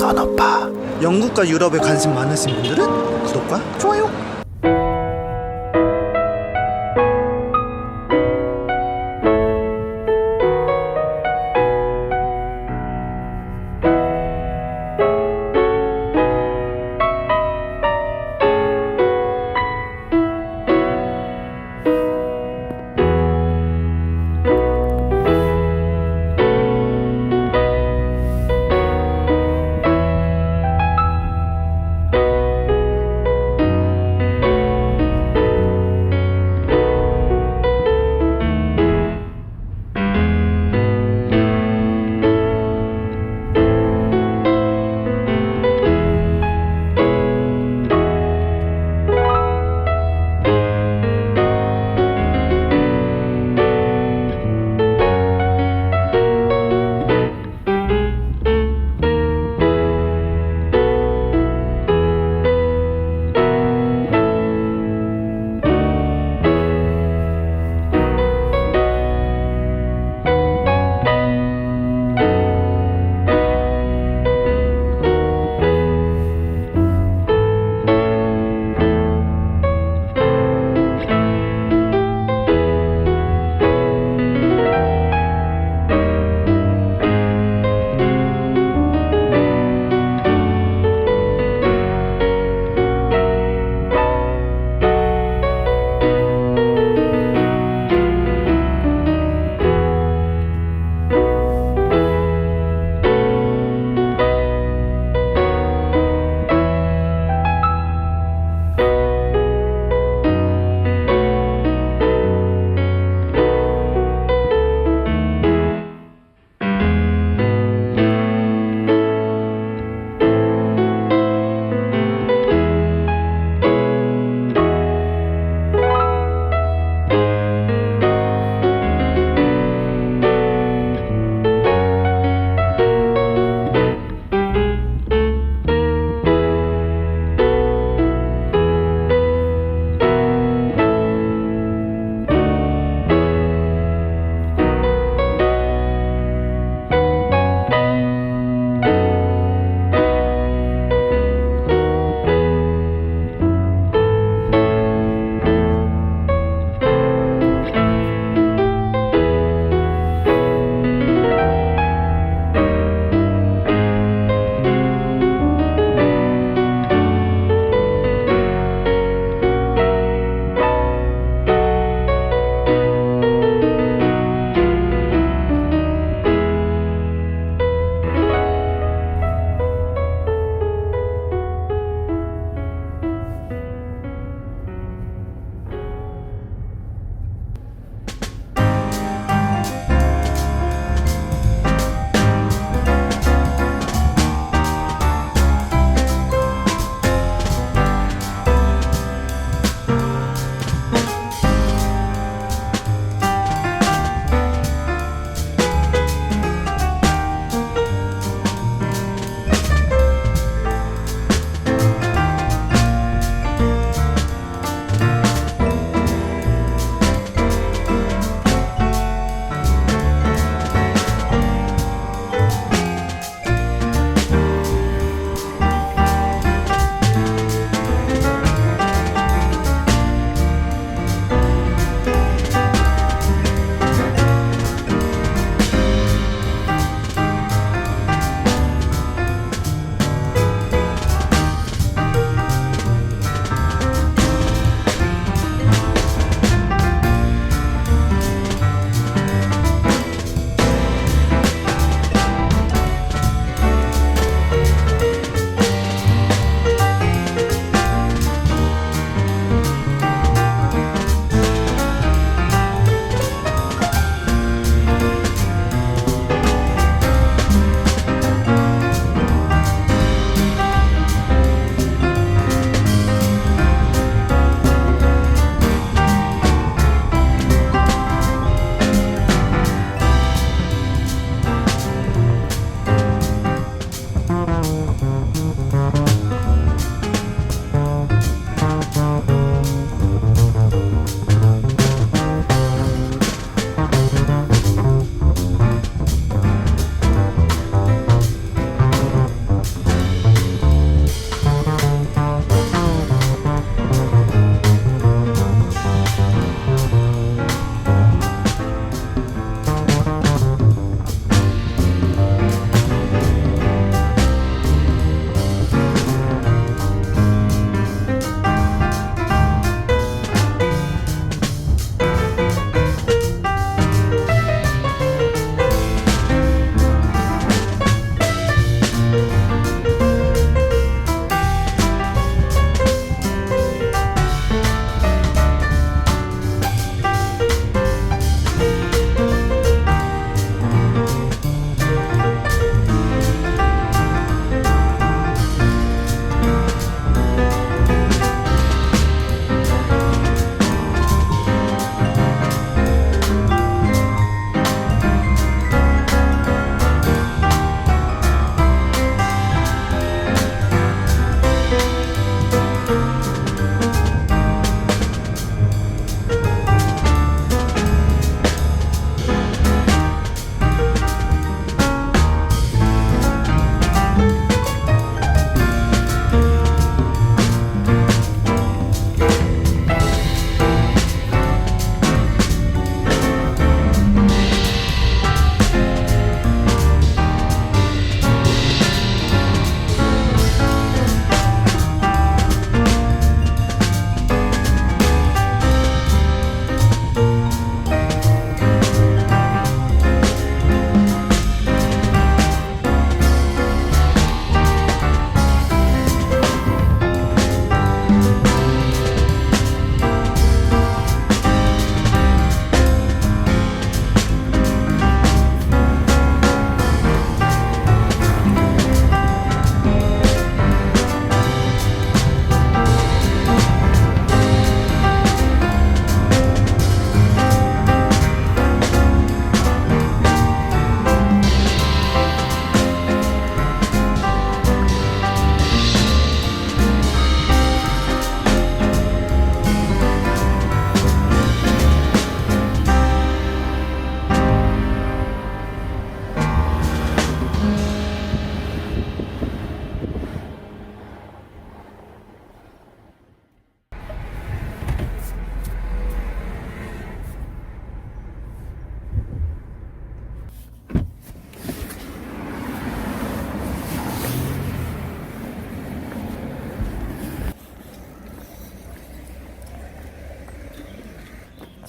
선오빠. 영국과 유럽에 관심 많으신 분들은 구독과 좋아요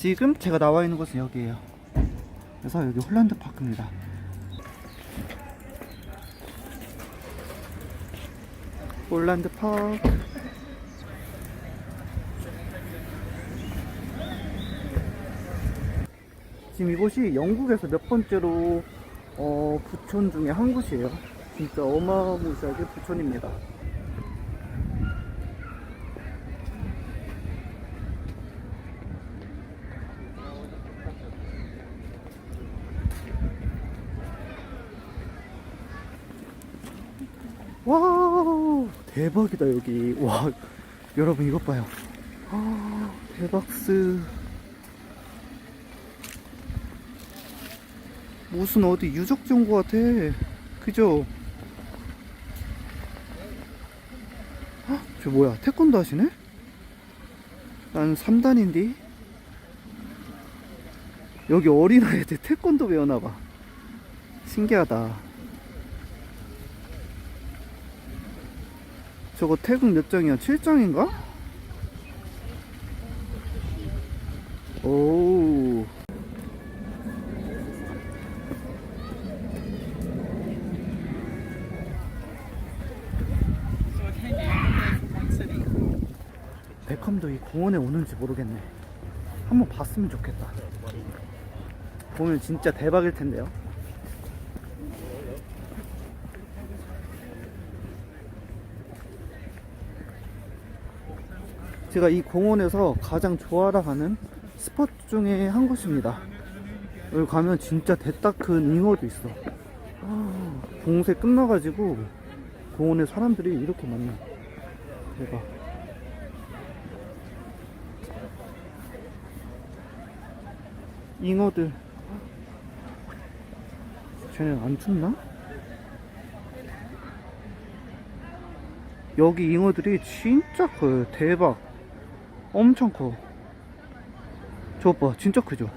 지금 제가 나와 있는 곳은 여기예요. 그래서 여기 홀란드 파크입니다. 홀란드 파크. 지금 이곳이 영국에서 몇 번째로 어, 부촌 중에 한 곳이에요. 진짜 어마무시하게 부촌입니다. 와 대박이다 여기. 와 여러분 이것 봐요. 아, 대박스. 무슨 어디 유적지 온 것 같아. 그죠? 헉, 저 뭐야 태권도 하시네? 난 3단인데. 여기 어린아이들 태권도 배우나봐. 신기하다 저거 태국 몇 장이야? 7장인가? 오. 베컴도 이 공원에 오는지 모르겠네. 한번 봤으면 좋겠다. 보면 진짜 대박일 텐데요. 제가 이 공원에서 가장 좋아라 하는 스포츠 중에 한 곳입니다. 여기 가면 진짜 대딱 큰 잉어도 있어. 아, 봉쇄 끝나가지고 공원에 사람들이 이렇게 많네. 대박. 잉어들. 쟤는 안 춥나? 여기 잉어들이 진짜 커요. 대박. 엄청 커. 저것 봐. 진짜 크죠?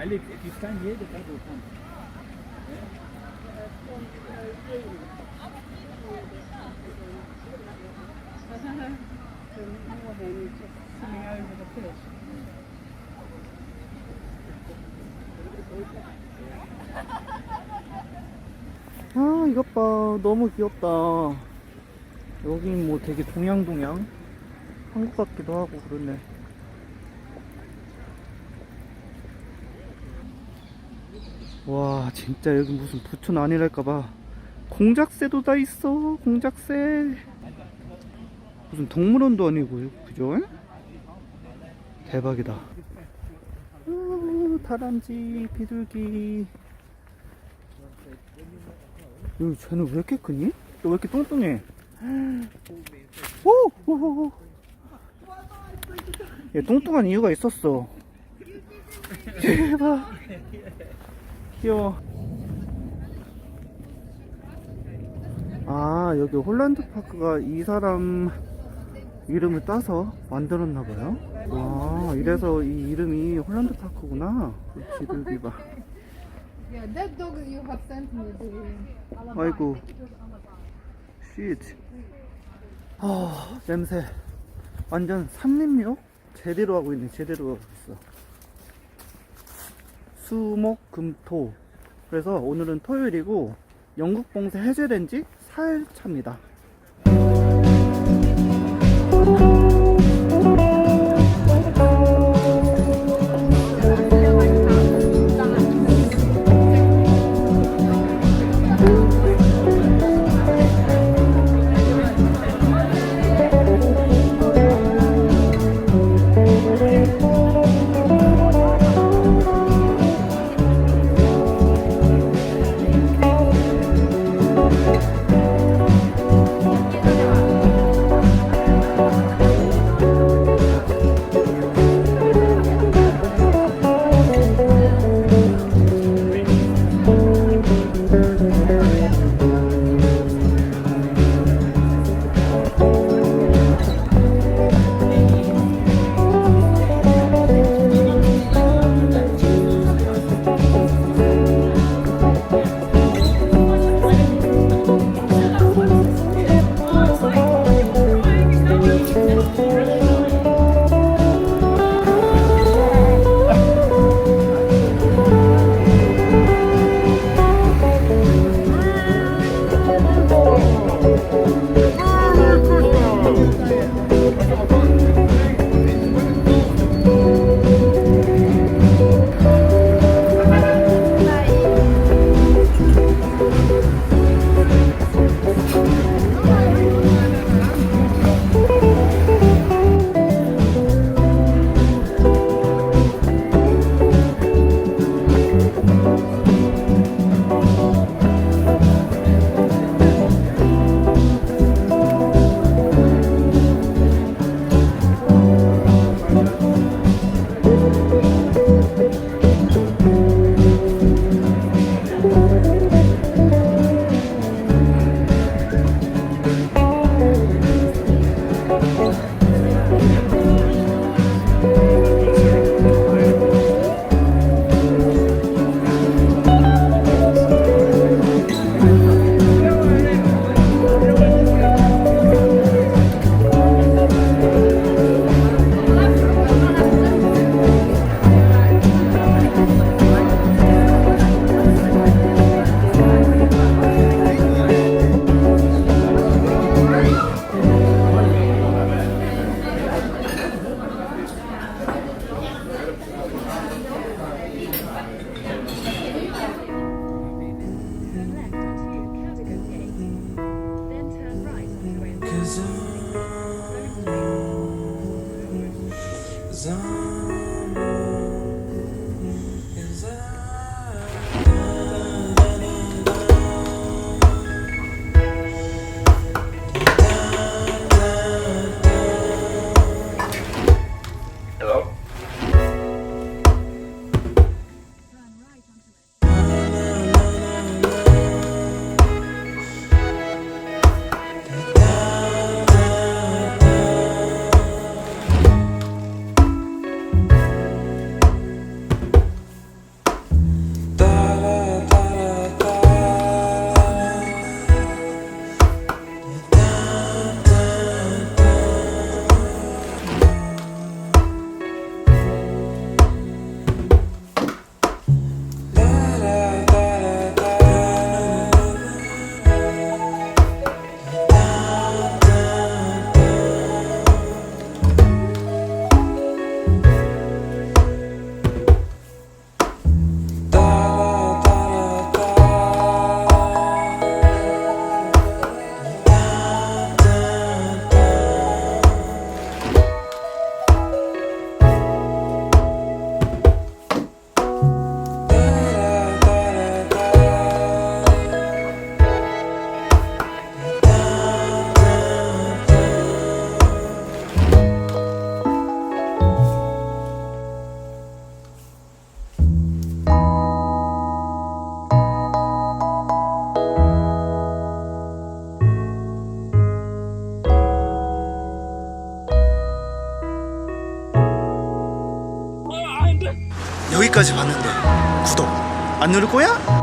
Alex, if you stand here, the bird will come. 아, 이것 봐. 너무 귀엽다. 여긴 뭐 되게 동양동양. 한국 같기도 하고 그러네. 와, 진짜 여기 무슨 부촌 아니랄까봐. 공작새도 다 있어. 공작새. 무슨 동물원도 아니고, 그죠? 대박이다. 우, 다람쥐, 비둘기. 여기 쟤는 왜 이렇게 크니? 너왜 이렇게 뚱뚱해? 오! 얘 뚱뚱한 이유가 있었어. 대박. 귀여워. 아, 여기 홀란드 파크가 이 사람 이름을 따서 만들었나봐요. 와, 이래서 이 이름이 홀란드 파크구나. 비둘기 봐. That dog you have sent me. The 아이고. 쉿아 냄새. 완전 삼림육 제대로 하고 있네 제대로 하고 있어. 수목 금토. 그래서 오늘은 토요일이고 영국 봉쇄 해제된 지 4일 차입니다 So. 여기까지